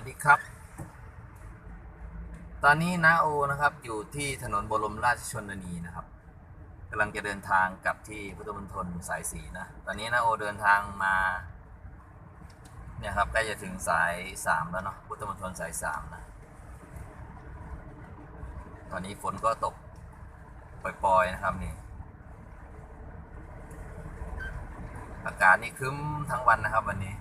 สวัสดีครับ ตอนนี้นาโอนะครับอยู่ที่ถนนบรมราชชนนีนะครับกำลังจะเดินทางกลับที่พุทธมณฑลสายสีนะ ตอนนี้นาโอเดินทางมาเนี่ยครับใกล้จะถึงสายสามแล้วเนาะพุทธมณฑลสายสามนะ ตอนนี้ฝนก็ตกปล่อยๆนะครับนี่ อากาศนี่คึ้มทั้งวันนะครับวันนี้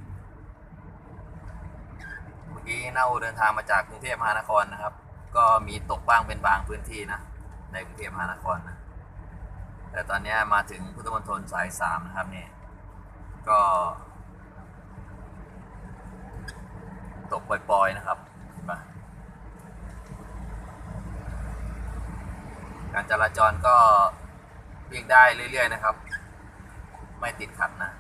กี้เน่าเดินทางมาจากกรุงเทพมหานครนะครับ ก็มีตกบ้างเป็นบางพื้นที่นะ ในกรุงเทพมหานครนะ แต่ตอนนี้มาถึงพุทธมณฑลสายสามนะครับเนี่ยก็ ตกปล่อยๆนะครับเห็นปะการจราจรก็วิ่งได้เรื่อย ๆ นะครับ ไม่ติดขัดนะ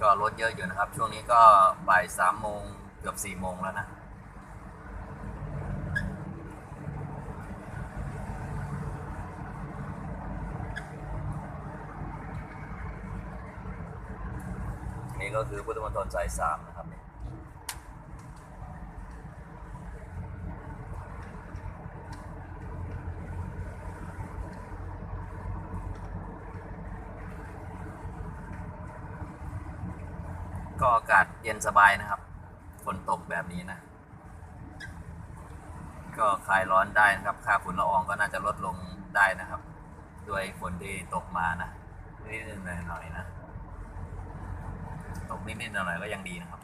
ก็รถเยอะอยู่นะครับ ช่วงนี้ก็บ่ายสามโมง เกือบสี่โมงแล้วนะ นี่ก็คือพุทธมณฑลสายสามนะครับเนี่ยก็อากาศเย็นสบายนะครับ นตกแบบนี้นะ ก็คลายร้อนได้นะครับ ค่าฝุ่นละอองก็น่าจะลดลงได้นะครับ ด้วยฝนที่ตกมานะนิดๆหน่อยๆนะ ตกนิดๆหน่อยๆก็ยังดีนะครับ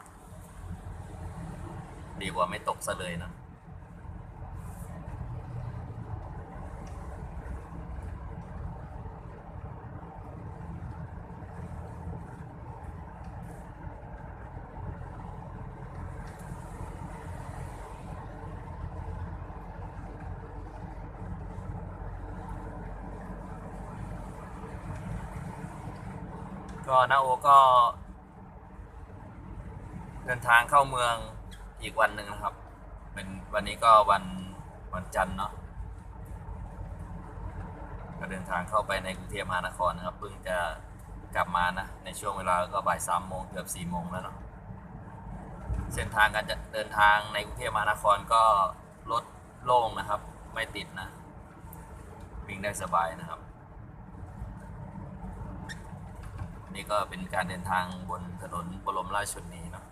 ดีกว่าไม่ตกซะเลยนะ ก็นาโอก็ เดินทางเข้าเมืองอีกวันหนึ่งนะครับ เป็นวันนี้ก็วันวันจันทร์เนาะก็เดินทางเข้าไปในกรุงเทพมหานครนะครับเพิ่งจะกลับมานะในช่วงเวลาก็บ่ายสามโมงเกือบสี่โมงแล้วเนาะเส้นทางการจะเดินทางในกรุงเทพมหานครก็รถโล่งนะครับ ไม่ติดนะวิ่งได้สบายนะครับ นี่ก็เป็นการเดินทางบนถนนบรมราชชนนีเนาะ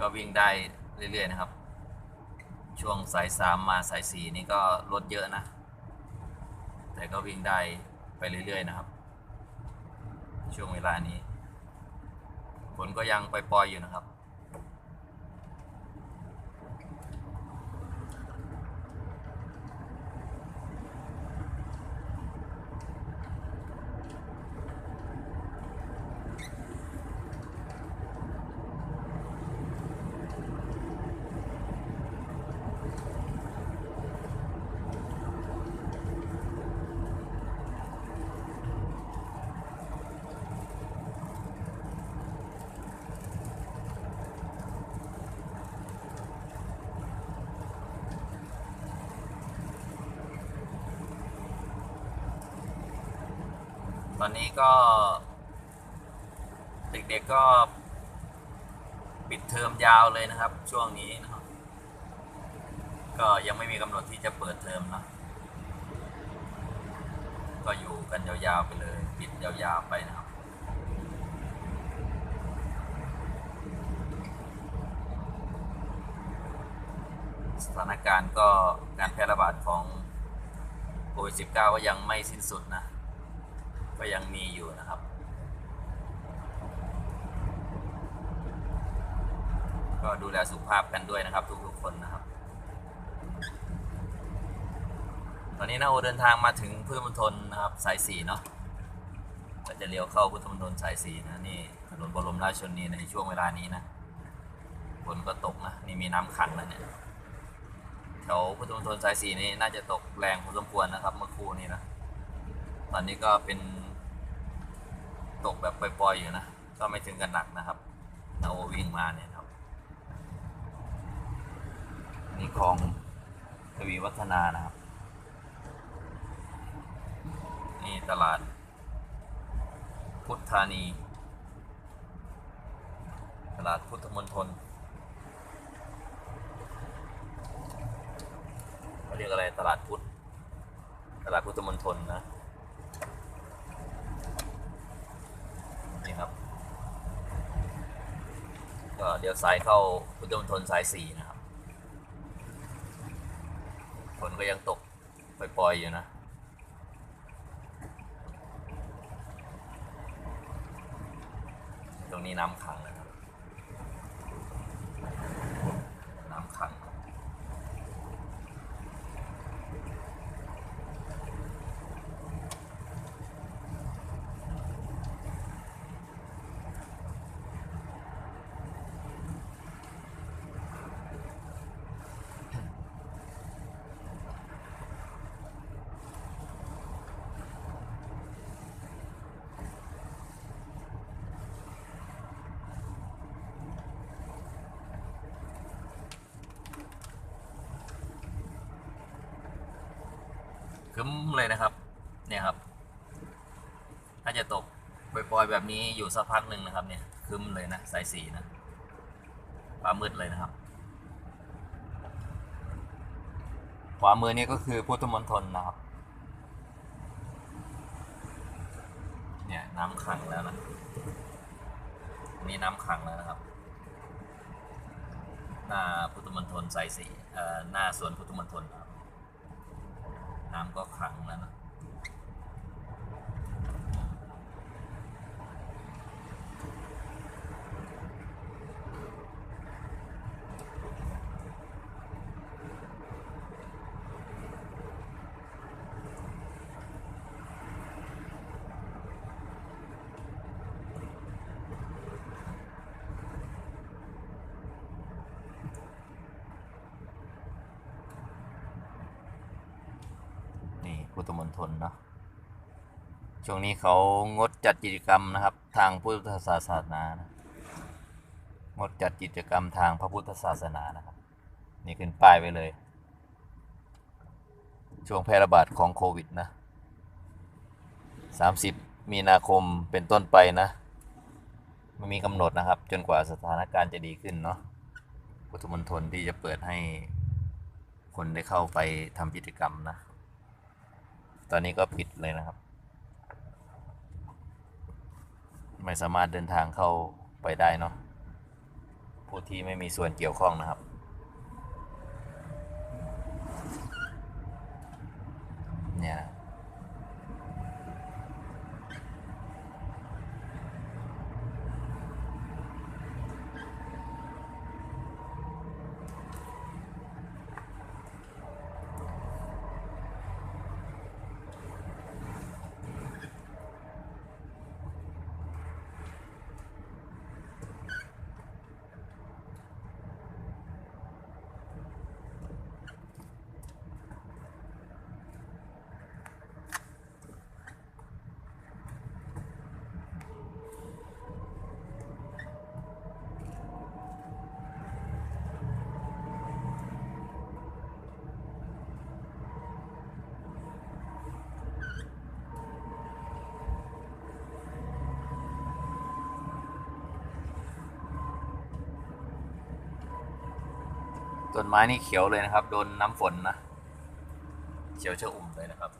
ก็วิ่งได้เรื่อยๆนะครับ ช่วงสายสามมาสายสี่นี่ก็รถเยอะนะ แต่ก็วิ่งได้ไปเรื่อยๆนะครับ ช่วงเวลานี้ฝนก็ยังปล่อยๆอยู่นะครับ ตอนนี้ก็ เด็กๆก็ ปิดเทอมยาวเลยนะครับ ช่วงนี้นะครับก็ยังไม่มีกำหนดที่จะเปิดเทอมเนะก็อยู่กันยาวๆไปเลย ปิดยาวๆไปนะครับสถานการณ์ก็การแพร่ระบาดของโควิด -19 ก็ยังไม่สิ้นสุดนะ ก็ยังมีอยู่นะครับ ก็ดูแลสุขภาพกันด้วยนะครับ ทุกๆคนนะครับ ตอนนี้นาโอเดินทางมาถึงพุทธมณฑลนะครับสายสี่เนาะก็จะเลี้ยวเข้าพุทธมณฑลสายสี่นะนี่ถนนบรมราชชนนีในช่วงเวลานี้นะฝนก็ตกนะนี่มีน้ำขังแล้วเนี่ยแถวพุทธมณฑลสายสี่นี่น่าจะตกแรงพอสมควรนะครับ เมื่อคู่นี้นะ ตอนนี้ก็เป็น ตกแบบปล่อยๆอยู่นะ ก็ไม่ถึงกันหนักนะครับนาวิ่งมาเนี่ยครับ นี่คลองทวีวัฒนานะครับ นี่ตลาด พุทธานี ตลาดพุทธมณฑลเขาเรียกอะไรตลาดพุทธตลาดพุทธมณฑลนะ นี่ครับ ก็เดี๋ยวสายเข้าพุทธมณฑลสายสี่นะครับฝนก็ยังตกปล่อยๆอยู่นะตรงนี้น้ำขังนะครับ น้ำขัง คึ้มเลยนะครับ เนี่ยครับ ถ้าจะตกปล่อยๆแบบนี้อยู่สักพักหนึ่งนะครับ เนี่ยคึ้มเลยนะสายสีนะฟ้ามืดเลยนะครับขวามือนี่ก็คือพุทธมณฑลนะครับ เนี่ยน้ำขังแล้วนะอันนี่น้ำขังแล้วนะครับ หน้าพุทธมณฑลสายสีเอ่อหน้าสวนพุทธมณฑลนะครับ น้ำก็ขังแล้วนะ นี่ พุทธมณฑลเนาะช่วงนี้เขางดจัดกิจกรรมนะครับ ทางพุทธศาสนานะงดจัดกิจกรรมทางพระพุทธศาสนานะครับ นี่ขึ้นป้ายไว้เลย ช่วงแพร่ระบาดของโควิดนะ 30 มีนาคมเป็นต้นไปนะไม่มีกำหนดนะครับ จนกว่าสถานการณ์จะดีขึ้นเนาะพุทธมณฑลที่จะเปิดให้คนได้เข้าไปทำกิจกรรมนะ ตอนนี้ก็ปิดเลยนะครับ ไม่สามารถเดินทางเข้าไปได้เนาะผู้ที่ไม่มีส่วนเกี่ยวข้องนะครับ เนี่ย ต้นไม้นี่เขียวเลยนะครับ โดนน้ำฝนนะ เขียวชะอุ่มเลยนะครับ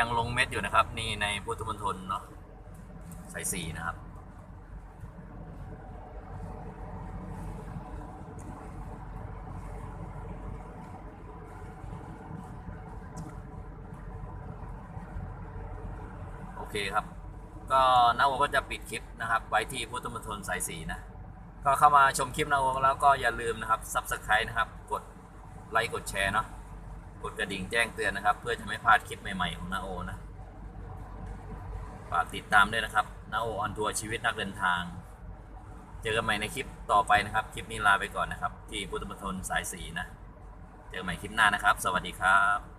ยังลงเม็ดอยู่นะครับ นี่ในพุทธมณฑลเนาะสายสี่นะครับโอเคครับ ก็นาโอก็จะปิดคลิปนะครับ ไว้ที่พุทธมณฑลสายสีนะ ก็เข้ามาชมคลิปนาโอแล้วก็อย่าลืมนะครับ Subscribe นะครับ กดไลค์กดแชร์เนาะ ดกระดิ่งแจ้งเตือนนะครับ เพื่อจะไม่พลาดคลิปใหม่ๆของนาโอนะฝากติดตามด้วยนะครับนาโอออนทัวร์ชีวิตนักเดินทาง เจอกันใหม่ในคลิปต่อไปนะครับ คลิปนี้ลาไปก่อนนะครับ ที่พุทธมณฑลสายสีนะ เจอกันใหม่คลิปหน้านะครับ สวัสดีครับ